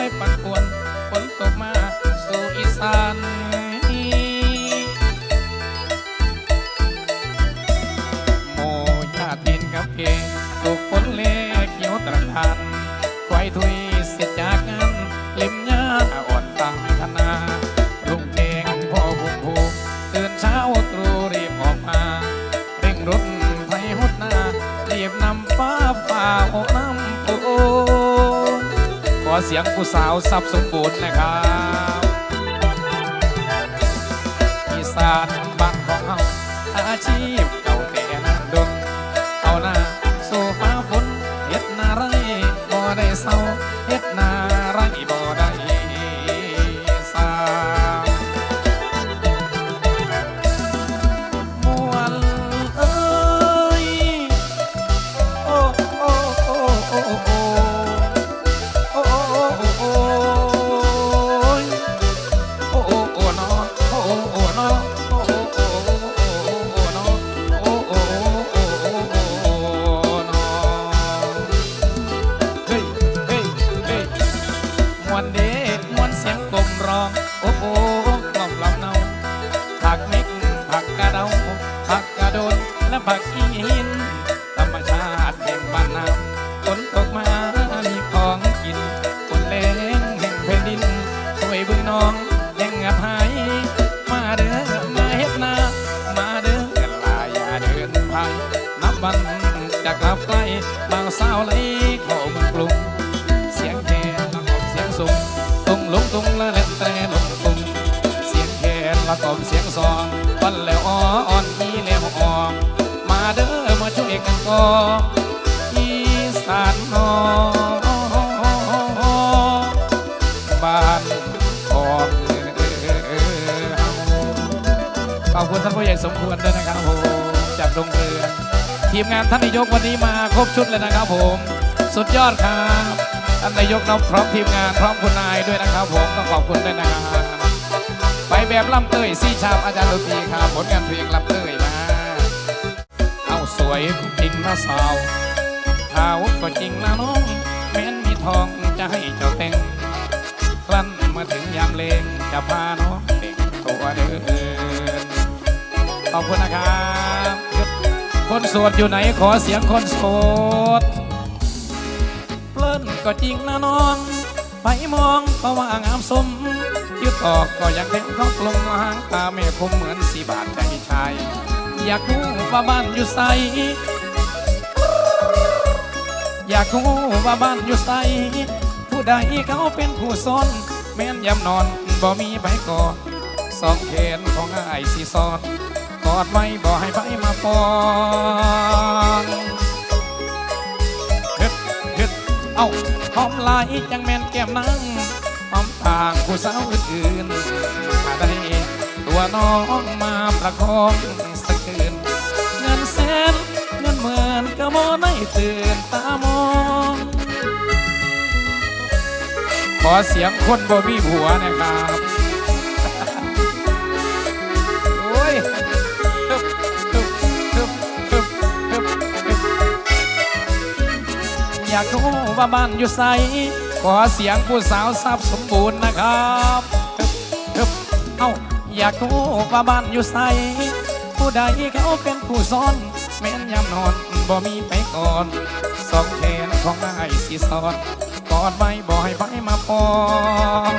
ไวยปั่นวนฝนตกมาสู่อีสานโมญาตินกับเพลงตกฝนเล็กเขียวตรทาน อเสียงผู้สาวสับสมบูรณ์นะครับอีสานบ้านของเฮาอาชีพเก่าแต่นั้นดนเอาหน้าสู่ฟ้าฝนเฮ็ดนาไรบ่ได้เศร้าเฮ็ดนา แคนละกอบเสียงซองวันแล้วอ้ออ่อนอีแล้วออมมาเด้อมาช่วยกันก่ออีสานนอบ้านของขอบคุณท่านผู้ใหญ่สมควรด้วยนะครับผมจากดงเรือนทีมงานท่านนายกวันนี้มาครบชุดเลยนะครับผม สุดยอดครับท่านนายกน้องพร้อมทีมงานพร้อมคุณนายด้วยนะครับผมต้องขอบคุณด้วยนะครับ ไปแบบลำเตยซี่ชาบอาจารย์ดนตรีครับผลงานเพลงลำเตยมาเอาสวยจริงนะสาวขาวก็จริงนะน้อง แม้นมีทองจะให้เจ้าแต่งครั้นมาถึงยามเลงจะพาน้องเด็กตัวเดินขอบคุณนะครับคนโสดอยู่ไหนขอเสียงคนโสดเพลินก็จริงนะน้อง ไปมองก็ว่างามสมยึดออกก็ยังแดงท้องลงหางตาไม่คมเหมือนสีบาทใจชาย อยากรู้ว่าบ้านอยู่ไสอยากรู้ว่าบ้านอยู่ไสผู้ใดเขาเป็นผู้สอนแม่นยำนอนบ่มีไปก่อสองแขนของอ้ายสีซอดกอดไว้บ่ให้ไปมาปองเฮ็ดเฮ็ดเอ้า อมไหลายจังแม่นแก้มนั่งหอมต่างผู้สาวอื่นๆมาได้ตัวน้องมาประคองสักคืนเงินแสนเงินหมื่นก็บ่ได้ตื่นตามอง ขอเสียงคนบ่มีผัวนะครับ อยากรู้ว่าบ้านอยู่ไสขอเสียงผู้สาวทรัพสมบูรณ์นะครับตึบเอ้าอยากรู้ว่าบ้านอยู่ไสผู้ใดเขาเป็นผู้สอนแม่นยำนอนบ่มีไปก่อนสองแขนของนายสีสอนกอดไว้บ่ให้ไปมาปอง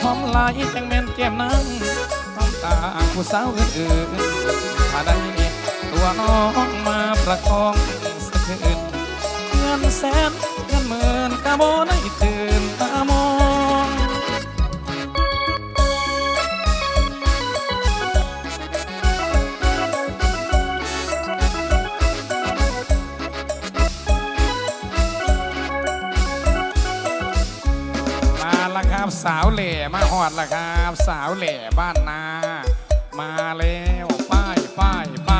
หอมลายจังแม่นแก้มนั้นน้ำตาผู้สาวอื่นๆ ตัวน้องมาประคองสักคืนเงินแสนเงินหมื่นกะโบได้ตื่นตามองมาแล้วครับสาวเหล่มาหอดล้วครับ สาวเหล่บ้านนา มาแล้วป้ายป้ายป้าย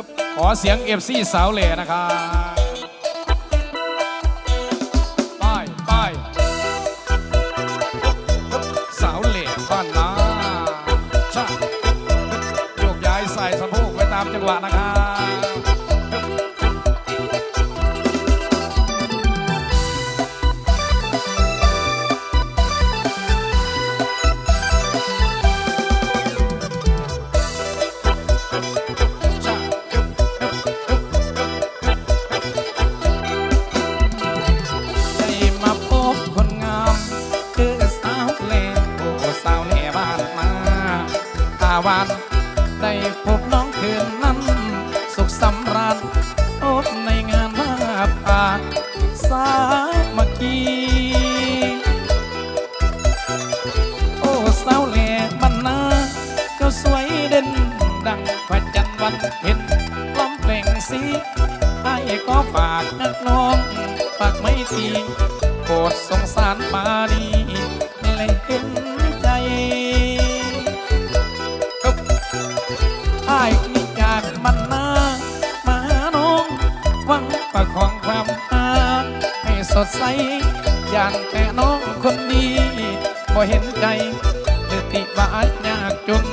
ครับ ขอเสียงเอฟซีสาวเหล่นะครับ ฝากนักน้องฝากไม่ตีโปรดสงสารปานีเลยเห็นใจอ้ายนี่จากมันนามาหน้องหวังประคองความอาให้สดใสย่านแต่น้องคนดีบ่เห็นใจหรือติบาดยากจน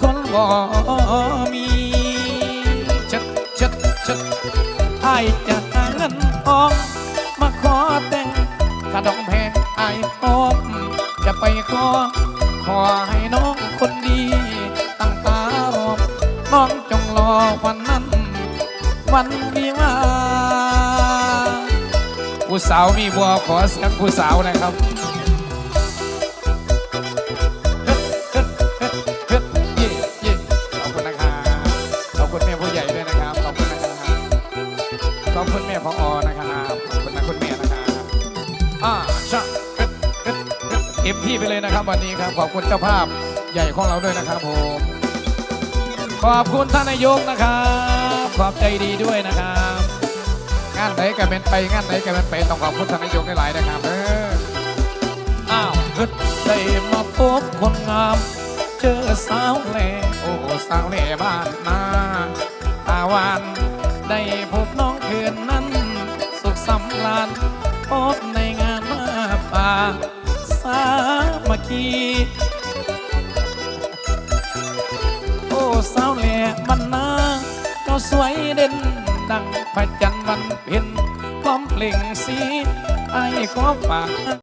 คนบ่มีชัดชัดชัด อายจะหาเงินทอง มาขอแต่งขดองแพงอายพร้อมจะไปขอ ขอให้น้องคนดี ตั้งตารอน้องจงรอวันนั้น วันวิวาผู้สาวมีบัวขอเสียงผู้สาวนะครับ ชะเฮ็มที่ไปเลยนะครับวันนี้ครับขอบคุณเจ้าภาพใหญ่ของเราด้วยนะครับผมขอบคุณท่านนายกนะครับขอบใจดีด้วยนะครับงานไหนกันเป็นไปงานไหนกันเป็นไปต้องขอบคุณท่านนายกหลายๆนะครับเอออ้าวฮึดได้มาพบคนงาม เจอสาวแหล่โอ้สาวแหล่บ้านนาตาวานได้พบ สามัคคีโอ้สาวแหล่บันนาเจ้าสวยเด่นดังพระจันทร์วันเพ็ญพร้อมเปล่งสีไอ้ขอฝาก